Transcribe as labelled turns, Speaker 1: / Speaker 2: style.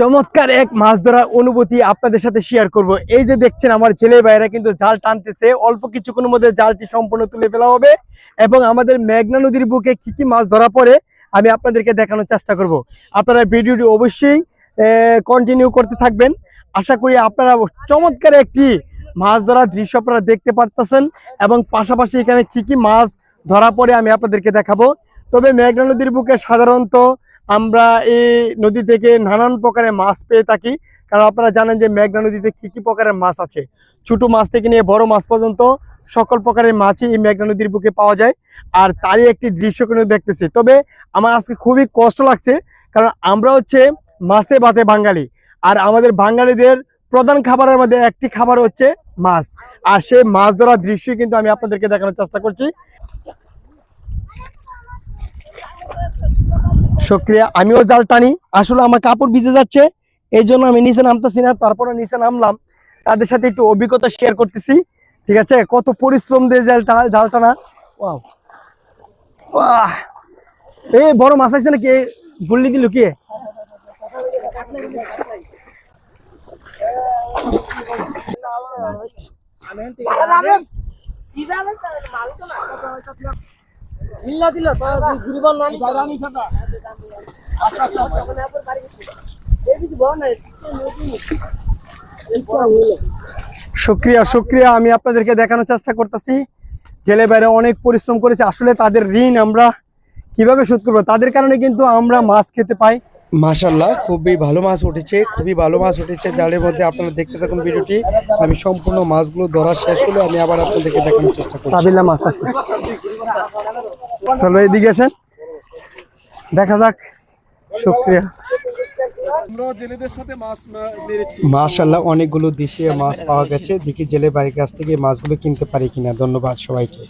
Speaker 1: চমৎকার এক মাছ ধরার অনুভূতি আপনাদের সাথে শেয়ার করব। এই যে দেখছেন আমার ছেলে ভাইরা কিন্তু জাল টানতেছে। অল্প কিছুক্ষণের মধ্যে জালটি সম্পূর্ণ তুলে ফেলা হবে এবং আমাদের মেঘনা নদীর বুকে কি কি মাছ ধরা পড়ে আমি আপনাদেরকে দেখানোর চেষ্টা করব। আপনারা ভিডিওটি অবশ্যই কন্টিনিউ করতে থাকবেন। আশা করি আপনারা চমৎকার একটি মাছ ধরার দৃশ্য আপনারা দেখতে পারতেছেন এবং পাশাপাশি এখানে কি কি মাছ ধরা পড়ে আমি আপনাদেরকে দেখাবো। তবে মেঘনা নদীর বুকে সাধারণত আমরা এই নদী থেকে নানান প্রকারের মাছ পেয়ে থাকি। কারণ আপনারা জানেন যে মেঘনা নদীতে কি কি প্রকারের মাছ আছে। ছোট মাছ থেকে নিয়ে বড় মাছ পর্যন্ত সকল প্রকারের মাছই এই মেঘনা নদীর বুকে পাওয়া যায়। আর তারই একটি দৃশ্য কিন্তু দেখতেছি। তবে আমার আজকে খুবই কষ্ট লাগছে, কারণ আমরা হচ্ছে মাছে ভাতে বাঙালি। আর আমাদের বাঙালিদের প্রধান খাবারের মধ্যে একটি খাবার হচ্ছে মাছ। আর সেই মাছ ধরার দৃশ্যই কিন্তু আমি আপনাদেরকে দেখানোর চেষ্টা করছি। সক্রিয়া, আমিও জাল টানি। আসলে আমার কাপড় ভিজে যাচ্ছে এই জন্য আমি নিচে নামতেছি না তারপরে নিচে নামলাম। তাদের সাথে একটু অভিজ্ঞতা শেয়ার করতেছি, ঠিক আছে? কত পরিশ্রম দিয়ে জাল জাল টানা। ওয়াহ এই বড় মাছ আছে নাকি? গুল্লি দিল কি?
Speaker 2: জিল্লা দিল তো ঘুরিবার না
Speaker 1: শুক্রিয়া শুক্রিয়া। আমি আপনাদেরকে দেখানোর চেষ্টা করতেছি। জেলে বাইরে অনেক পরিশ্রম করেছে। আসলে তাদের ঋণ আমরা কীভাবে শোধ করব? তাদের কারণে কিন্তু আমরা মাছ খেতে পাই।
Speaker 3: মাশাল্লাহ খুবই ভালো মাছ উঠেছে খুবই ভালো মাছ উঠেছে। জালের মধ্যে আপনারা দেখতে থাকুন ভিডিওটি আমি সম্পূর্ণ মাছগুলো ধরা শেষ হলে আমি আবার আপনাদেরকে দেখানোর চেষ্টা করছি।
Speaker 1: সাবিলা মাছ আছে। চলো এদিকে আসেন। দেখা যাক। শুক্রিয়া।
Speaker 3: মাশাল্লাহ অনেকগুলো দেশীয় মাছ পাওয়া গেছে। দেখি জেলে বাড়ির কাছ থেকে মাছগুলো কিনতে পারি কিনা। ধন্যবাদ সবাইকে।